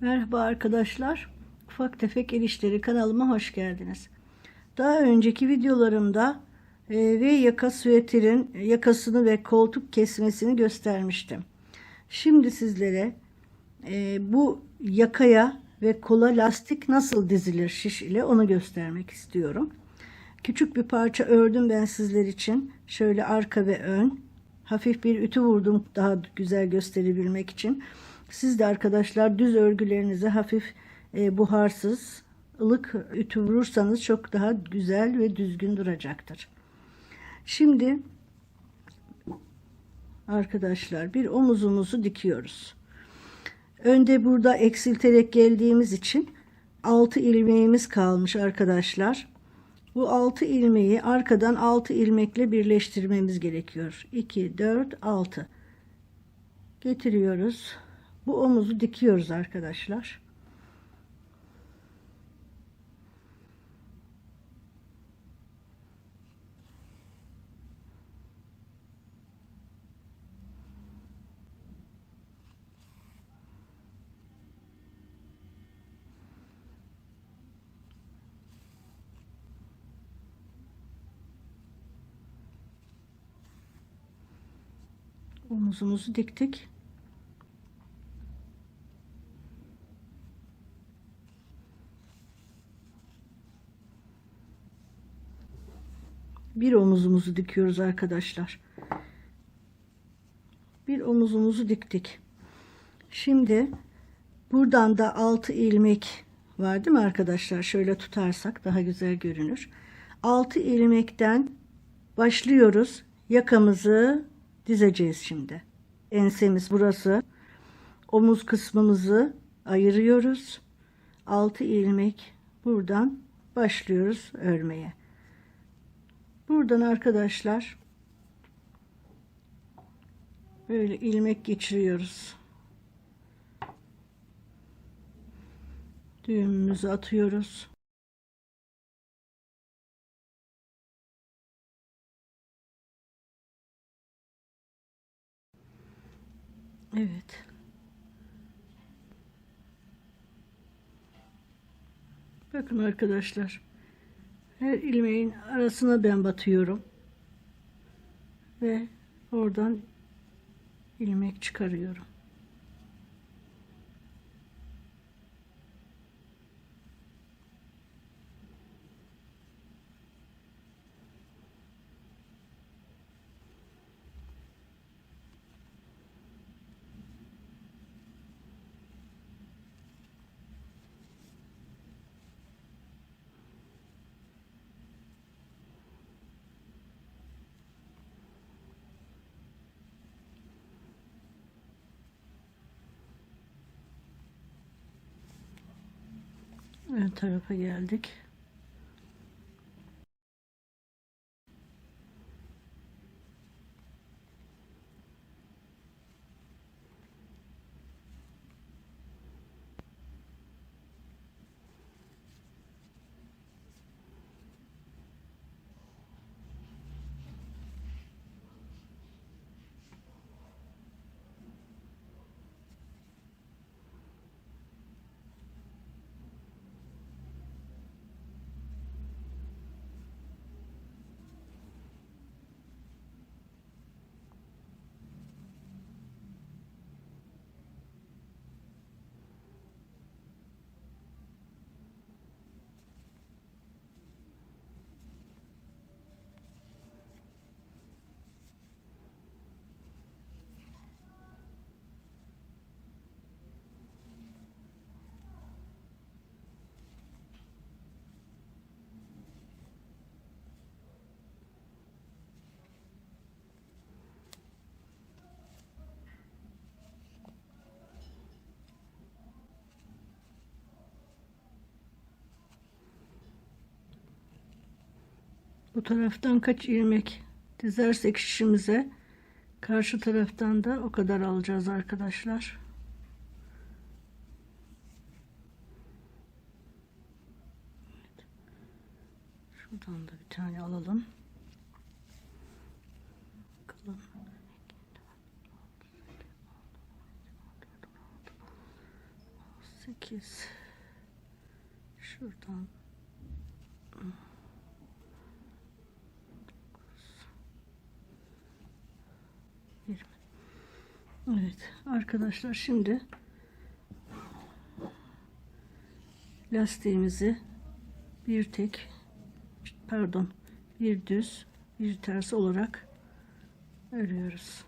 Merhaba arkadaşlar. Ufak Tefek El kanalıma hoş geldiniz. Daha önceki videolarımda e, V yaka süveterin yakasını ve koltuk kesmesini göstermiştim. Şimdi sizlere e, bu yakaya ve kola lastik nasıl dizilir şiş ile onu göstermek istiyorum. Küçük bir parça ördüm ben sizler için. Şöyle arka ve ön. Hafif bir ütü vurdum daha güzel gösterebilmek için. Siz de arkadaşlar düz örgülerinize hafif e, buharsız ılık ütü vurursanız çok daha güzel ve düzgün duracaktır. Şimdi arkadaşlar bir omuzumuzu dikiyoruz. Önde burada eksilterek geldiğimiz için 6 ilmeğimiz kalmış arkadaşlar. Bu 6 ilmeği arkadan 6 ilmekle birleştirmemiz gerekiyor. 2 4 6 getiriyoruz. Bu omuzu dikiyoruz arkadaşlar. omuzumuzu diktik. Bir omuzumuzu dikiyoruz arkadaşlar. Bir omuzumuzu diktik. Şimdi buradan da 6 ilmek var değil mi arkadaşlar? Şöyle tutarsak daha güzel görünür. 6 ilmekten başlıyoruz. Yakamızı dizeceğiz şimdi. Ensemiz burası. Omuz kısmımızı ayırıyoruz. 6 ilmek buradan başlıyoruz örmeye. Buradan arkadaşlar böyle ilmek geçiriyoruz. Düğümümüzü atıyoruz. Evet. Bakın arkadaşlar. Her ilmeğin arasına ben batıyorum. Ve oradan ilmek çıkarıyorum. Ön tarafa geldik. Bu taraftan kaç ilmek dizersek şişimize karşı taraftan da o kadar alacağız arkadaşlar. Şuradan da bir tane alalım. Bakalım. 8 şuradan Yirmi. Evet arkadaşlar şimdi lastiğimizi bir tek pardon bir düz bir ters olarak örüyoruz.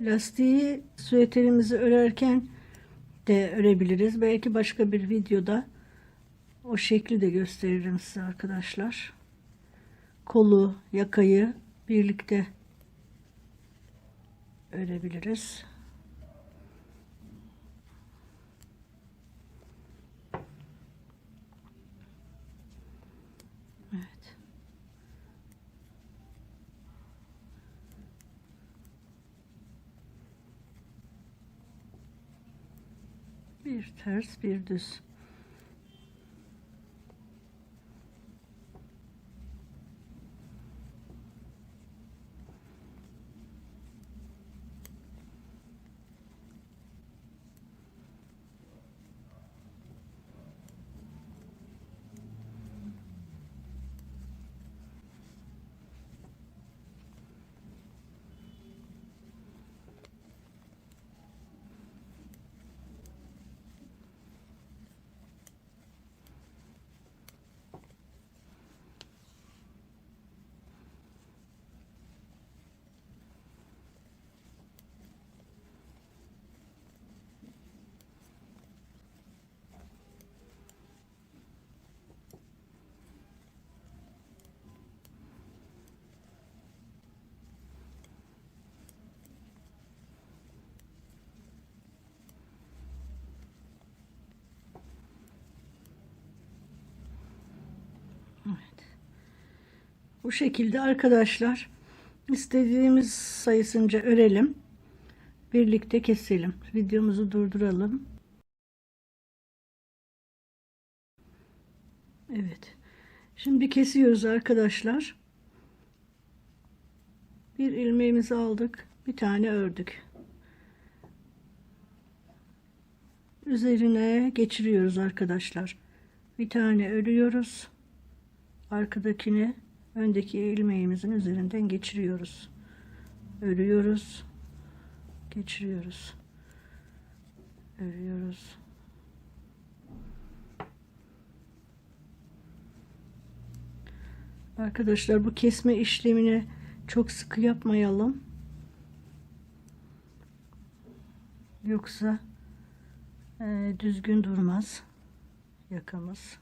Lastiği süeterimizi örerken de örebiliriz. Belki başka bir videoda o şekli de gösteririm size arkadaşlar. Kolu, yakayı birlikte örebiliriz. Evet. Bir ters bir düz. Evet. Bu şekilde arkadaşlar istediğimiz sayısınca örelim. Birlikte keselim. Videomuzu durduralım. Evet. Şimdi kesiyoruz arkadaşlar. Bir ilmeğimizi aldık. Bir tane ördük. Üzerine geçiriyoruz arkadaşlar. Bir tane örüyoruz arkadakini öndeki ilmeğimizin üzerinden geçiriyoruz. Örüyoruz. Geçiriyoruz. Örüyoruz. Arkadaşlar bu kesme işlemini çok sıkı yapmayalım. Yoksa e, düzgün durmaz yakamız.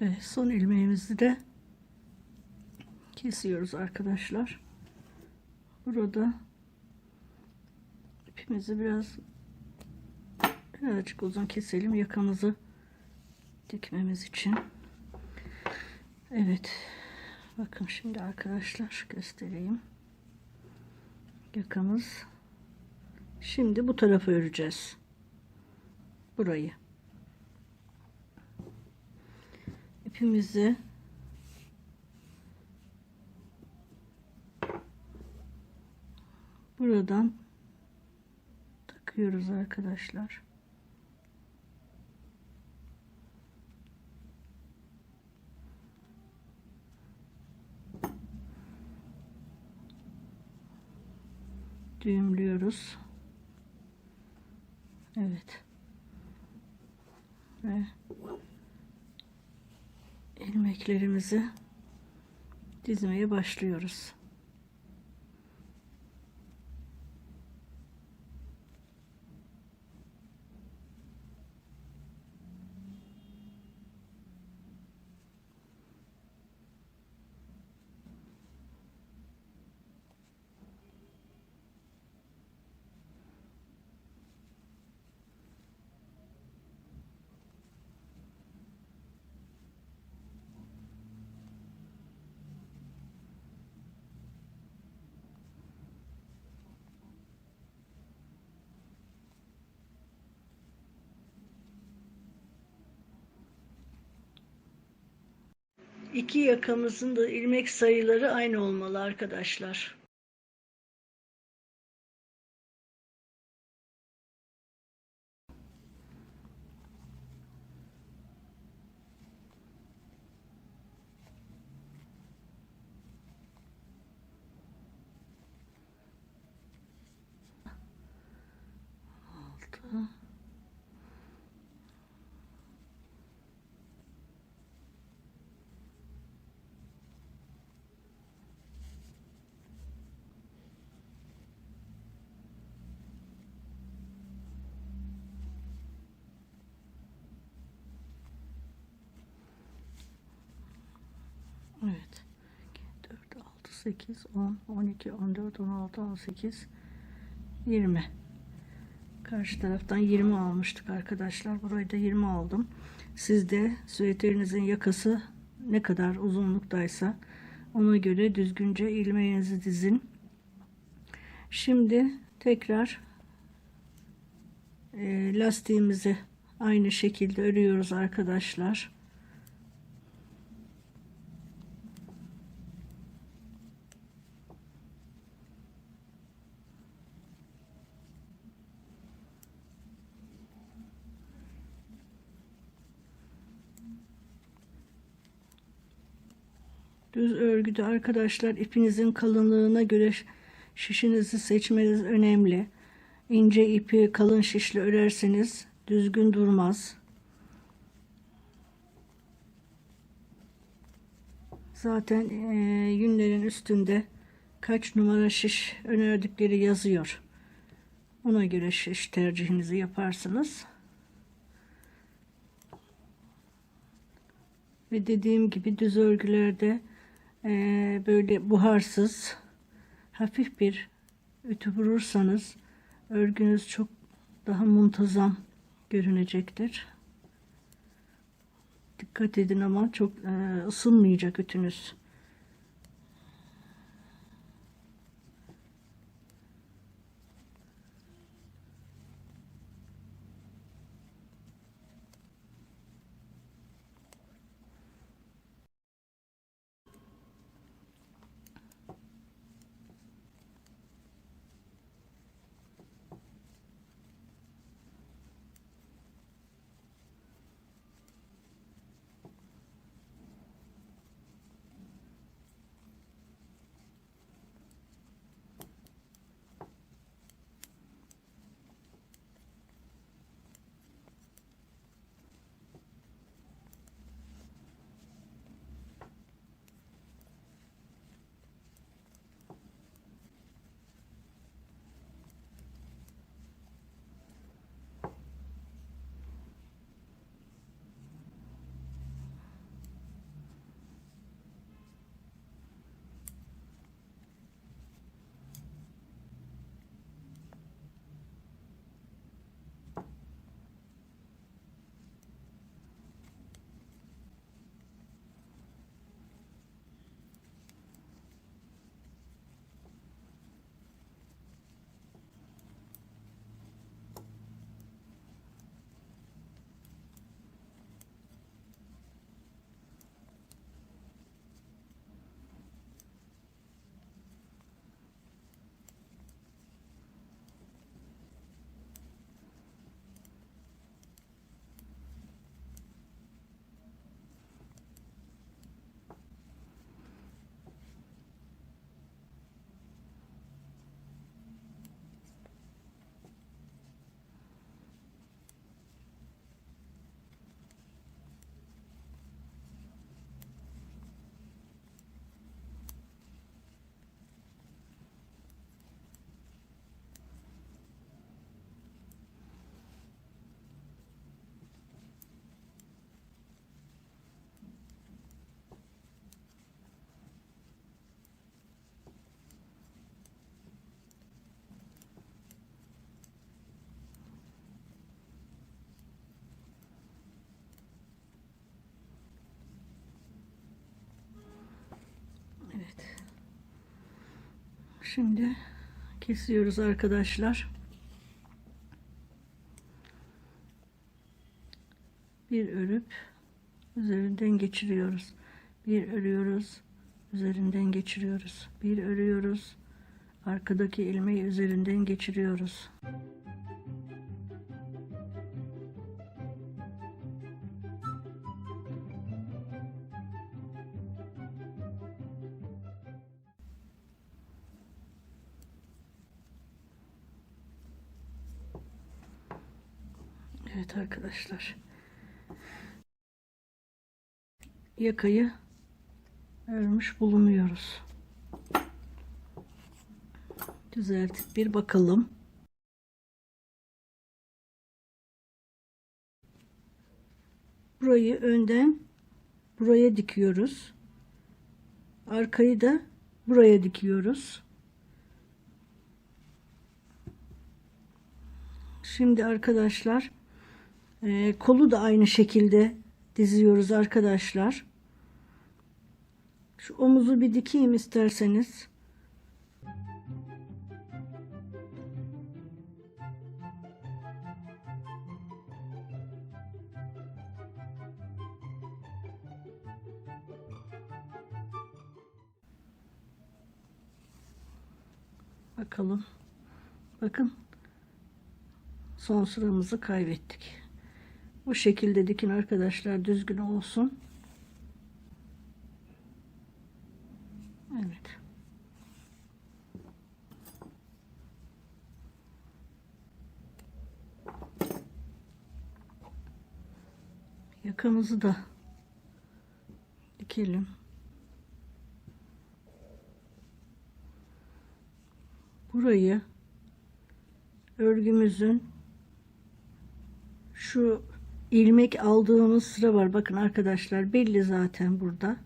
Evet, son ilmeğimizi de kesiyoruz arkadaşlar. Burada ipimizi biraz birazcık uzun keselim yakamızı dikmemiz için. Evet. Bakın şimdi arkadaşlar göstereyim. Yakamız. Şimdi bu tarafa öreceğiz. Burayı. İpimizi buradan takıyoruz arkadaşlar. düğümlüyoruz. Evet. Ve ilmeklerimizi dizmeye başlıyoruz. İki yakamızın da ilmek sayıları aynı olmalı arkadaşlar. Evet. 4, 6, 8, 10, 12, 14, 16, 18, 20. Karşı taraftan 20 almıştık arkadaşlar. Burayı da 20 aldım. Siz de süveterinizin yakası ne kadar uzunluktaysa ona göre düzgünce ilmeğinizi dizin. Şimdi tekrar e, lastiğimizi aynı şekilde örüyoruz arkadaşlar. Düz örgüde arkadaşlar ipinizin kalınlığına göre şişinizi seçmeniz önemli. İnce ipi kalın şişle örerseniz düzgün durmaz. Zaten e, yünlerin üstünde kaç numara şiş önerdikleri yazıyor. Ona göre şiş tercihinizi yaparsınız. Ve dediğim gibi düz örgülerde böyle buharsız hafif bir ütü vurursanız örgünüz çok daha muntazam görünecektir. Dikkat edin ama çok e, ısınmayacak ütünüz. Şimdi kesiyoruz arkadaşlar. Bir örüp üzerinden geçiriyoruz. Bir örüyoruz, üzerinden geçiriyoruz. Bir örüyoruz, arkadaki ilmeği üzerinden geçiriyoruz. Arkadaşlar. Yakayı örmüş bulunuyoruz. Düzeltip bir bakalım. Burayı önden buraya dikiyoruz. Arkayı da buraya dikiyoruz. Şimdi arkadaşlar e, kolu da aynı şekilde diziyoruz arkadaşlar. Şu omuzu bir dikeyim isterseniz. Bakalım. Bakın. Son sıramızı kaybettik. Bu şekilde dikin arkadaşlar düzgün olsun. Evet. Yakamızı da dikelim. Burayı örgümüzün şu ilmek aldığımız sıra var. Bakın arkadaşlar belli zaten burada.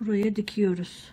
Buraya dikiyoruz.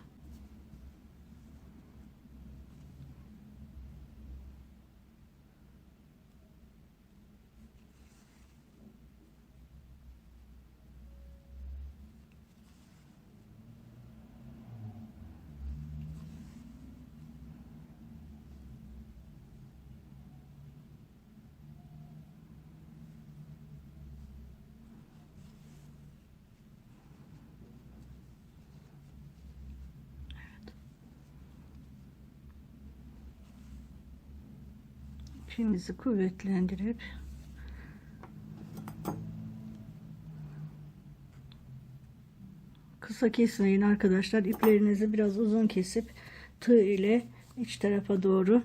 İpimizi kuvvetlendirip kısa kesmeyin arkadaşlar. İplerinizi biraz uzun kesip tığ ile iç tarafa doğru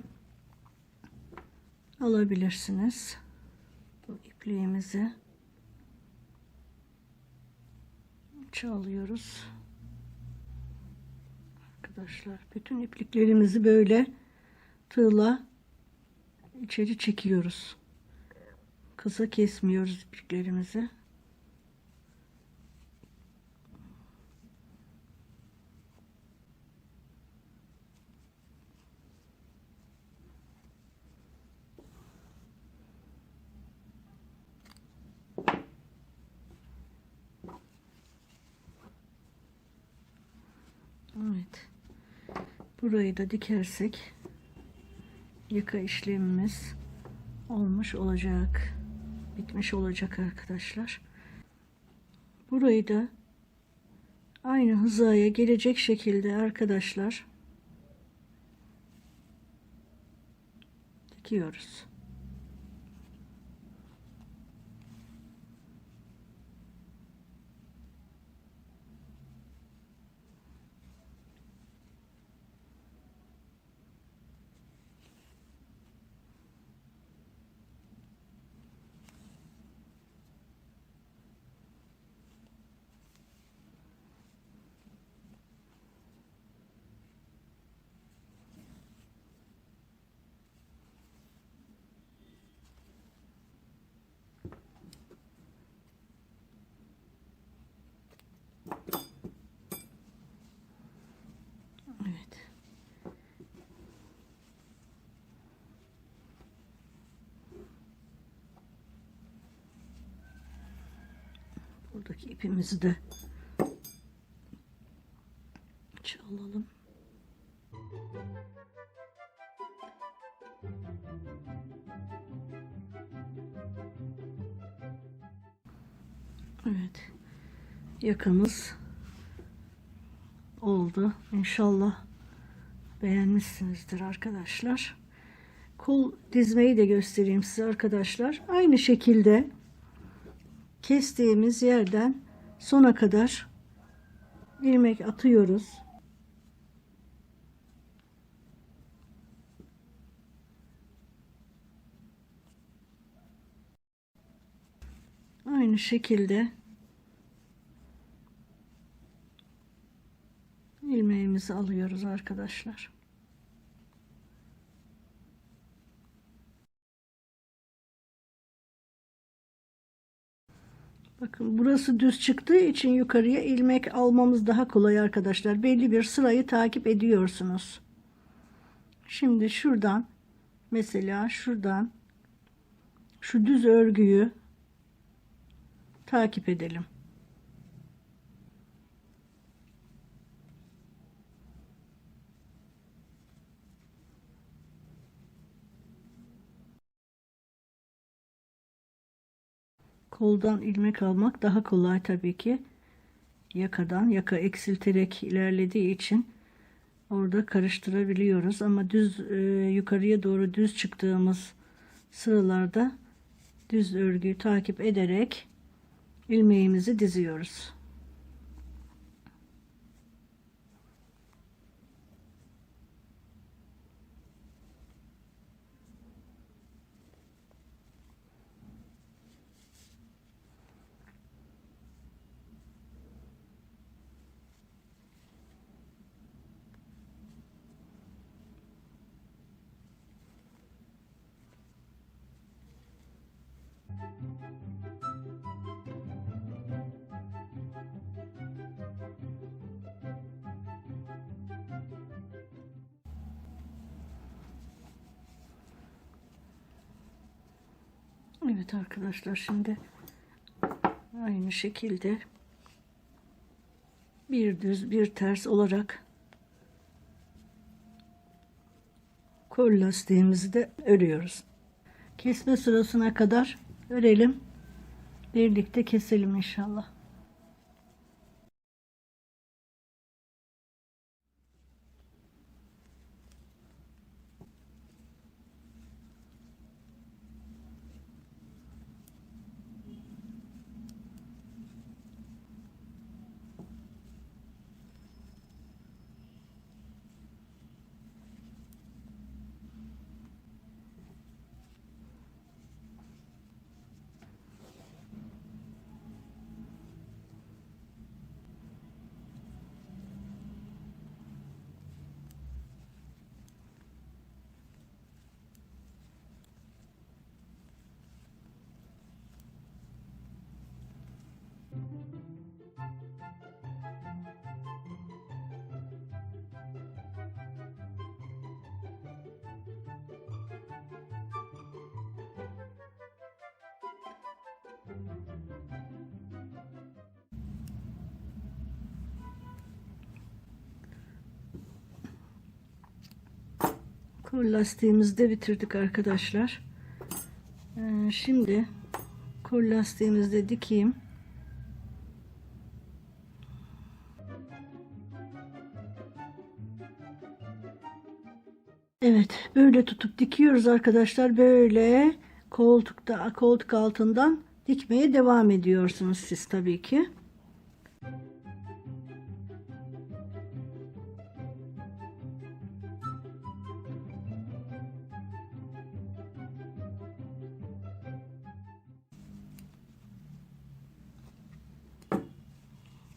alabilirsiniz. Bu ipliğimizi çalıyoruz. Arkadaşlar bütün ipliklerimizi böyle tığla içeri çekiyoruz. Kısa kesmiyoruz ipliklerimizi. Evet. Burayı da dikersek yıka işlemimiz olmuş olacak. Bitmiş olacak arkadaşlar. Burayı da aynı hizaya gelecek şekilde arkadaşlar dikiyoruz. Evet. Buradaki ipimizi de çalalım. Evet. Yakamız oldu. İnşallah beğenmişsinizdir arkadaşlar. Kol dizmeyi de göstereyim size arkadaşlar. Aynı şekilde kestiğimiz yerden sona kadar ilmek atıyoruz. Aynı şekilde ilmeğimizi alıyoruz arkadaşlar. Bakın burası düz çıktığı için yukarıya ilmek almamız daha kolay arkadaşlar. Belli bir sırayı takip ediyorsunuz. Şimdi şuradan mesela şuradan şu düz örgüyü takip edelim. Koldan ilmek almak daha kolay tabii ki. Yakadan yaka eksilterek ilerlediği için orada karıştırabiliyoruz ama düz e, yukarıya doğru düz çıktığımız sıralarda düz örgüyü takip ederek ilmeğimizi diziyoruz. Evet arkadaşlar şimdi aynı şekilde bir düz bir ters olarak kol lastiğimizi de örüyoruz. Kesme sırasına kadar örelim. Birlikte keselim inşallah. Kol lastiğimizi de bitirdik arkadaşlar. Ee, şimdi kol lastiğimizi de dikeyim. Evet böyle tutup dikiyoruz arkadaşlar. Böyle koltukta koltuk altından dikmeye devam ediyorsunuz siz tabii ki.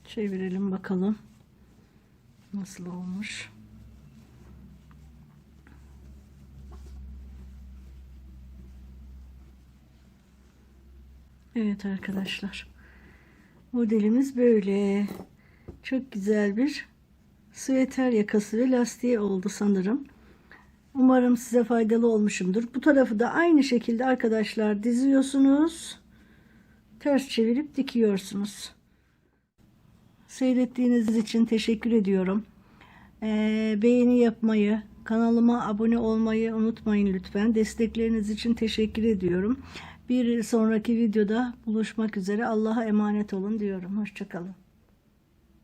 Çevirelim bakalım. Nasıl olmuş? Evet arkadaşlar. Modelimiz böyle. Çok güzel bir süveter yakası ve lastiği oldu sanırım. Umarım size faydalı olmuşumdur. Bu tarafı da aynı şekilde arkadaşlar diziyorsunuz. Ters çevirip dikiyorsunuz. Seyrettiğiniz için teşekkür ediyorum. Ee, beğeni yapmayı, kanalıma abone olmayı unutmayın lütfen. Destekleriniz için teşekkür ediyorum. Bir sonraki videoda buluşmak üzere. Allah'a emanet olun diyorum. Hoşçakalın.